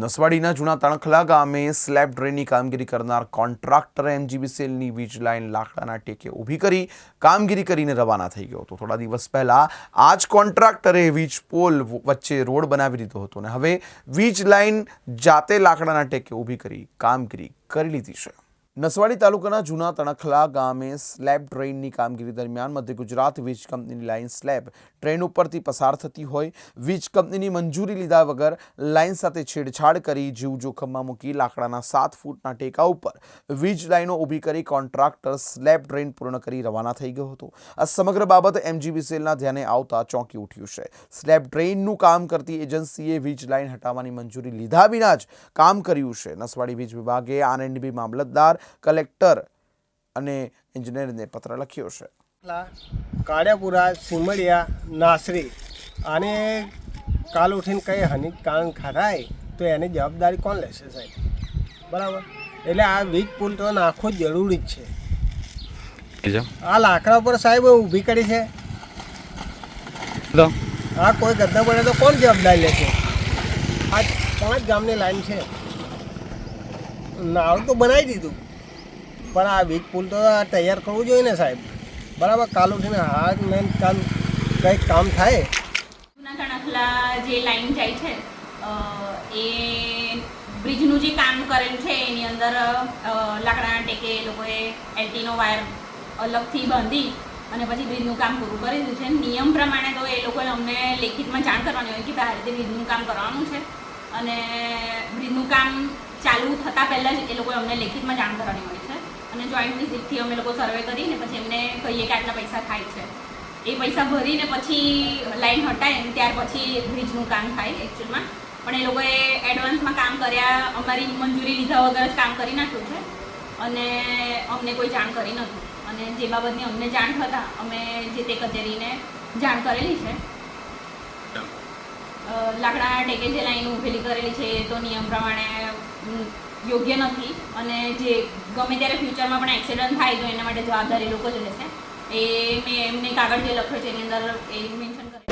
નસવાડીના જૂના તણખલા ગામે સ્લેબ ડ્રેનની કામગીરી કરનાર કોન્ટ્રાક્ટરે એમજીબીસીએલની વીજ લાઇન લાકડાના ટેકે ઊભી કરી કામગીરી કરીને રવાના થઈ ગયો હતો. થોડા દિવસ પહેલાં આ જ કોન્ટ્રાક્ટરે વીજ પોલ વચ્ચે રોડ બનાવી દીધો હતો અને હવે વીજ લાઇન જાતે લાકડાના ટેકે ઊભી કરી કામગીરી કરી લીધી છે. નસવાડી તાલુકાના જૂના તણખલા ગામે સ્લેબ ટ્રેનની કામગીરી દરમિયાન મધ્ય ગુજરાત વીજ કંપનીની લાઇન સ્લેબ ટ્રેન ઉપરથી પસાર થતી હોય. વીજ કંપનીની મંજૂરી લીધા વગર લાઇન સાથે છેડછાડ કરી જીવ જોખમમાં મૂકી લાકડાના સાત ફૂટના ટેકા ઉપર વીજ લાઇનો ઊભી કરી કોન્ટ્રાક્ટર સ્લેબ ટ્રેન પૂર્ણ કરી રવાના થઈ ગયો હતો. આ સમગ્ર બાબત એમજીબીસીએલના ધ્યાને આવતા ચોંકી ઉઠ્યું છે. સ્લેબ ટ્રેનનું કામ કરતી એજન્સીએ વીજ લાઇન હટાવવાની મંજૂરી લીધા વિના જ કામ કર્યું છે. નસવાડી વીજ વિભાગે આરએનબી મામલતદાર કલેક્ટર અને એન્જિનિયરને પત્ર લખ્યો છે. કાળિયાપુરા સિમડિયા નાસરી. આને કાલ ઉઠીને કંઈ હાનિ કારણ થાય તો એની જવાબદારી કોણ લેશે સાહેબ? બરાબર? એટલે આ વીજ પુલ તો નાખવો જરૂરી જ છે. આ લાકડા પર સાહેબ ઊભી કરી છે. આ કોઈ ગદ્દા પડે તો કોણ જવાબદારી લેશે? આ પાંચ ગામની લાઈન છે. નાળું તો બનાવી દીધું. પણ આ વીજ પુલ તો તૈયાર કરવું જોઈએ ને સાહેબ. બરાબર, કાલ ઉઠીને હા મેન કાલ કંઈક કામ થાય. જૂના તણખલા જે લાઈન જાય છે એ બ્રિજનું જે કામ કરેલું છે, એની અંદર લાકડાના ટેકે એ લોકોએ એલટીનો વાયર અલગથી બાંધી અને પછી બ્રિજનું કામ પૂરું કરી દીધું છે. નિયમ પ્રમાણે તો એ લોકોએ અમને લેખિતમાં જાણ કરવાની હોય કે આ રીતે બ્રિજનું કામ કરવાનું છે. અને બ્રિજનું કામ ચાલુ થતાં પહેલાં જ એ લોકોએ અમને લેખિતમાં જાણ કરવાની હોય. અને જોઈન્ટ વિઝિટથી અમે લોકો સર્વે કરીને પછી એમને કહીએ કે આટલા પૈસા થાય છે. એ પૈસા ભરીને પછી લાઈન હટાય ને ત્યાર પછી બ્રિજનું કામ થાય એકચ્યુઅલમાં પણ એ લોકોએ એડવાન્સમાં કામ કર્યા અમારી મંજૂરી લીધા વગર જ કામ કરી નાખ્યું છે. અને અમને કોઈ જાણ કરી નથી અને જે બાબતની અમને જાણ થતાં અમે જે તે કચેરીને જાણ કરેલી છે. લાકડા ટેકે જે લાઈન ઊભેલી કરેલી છે એ તો નિયમ પ્રમાણે યોગ્ય નથી અને જે ગમે ત્યારે ફ્યુચરમાં પણ એક્સિડન્ટ થાય તો એના માટે જવાબદારી લોકો જ રહેશે. એ મેં એમને કાગળ જે લખ્યો છે એની અંદર એ મેન્શન કરેલું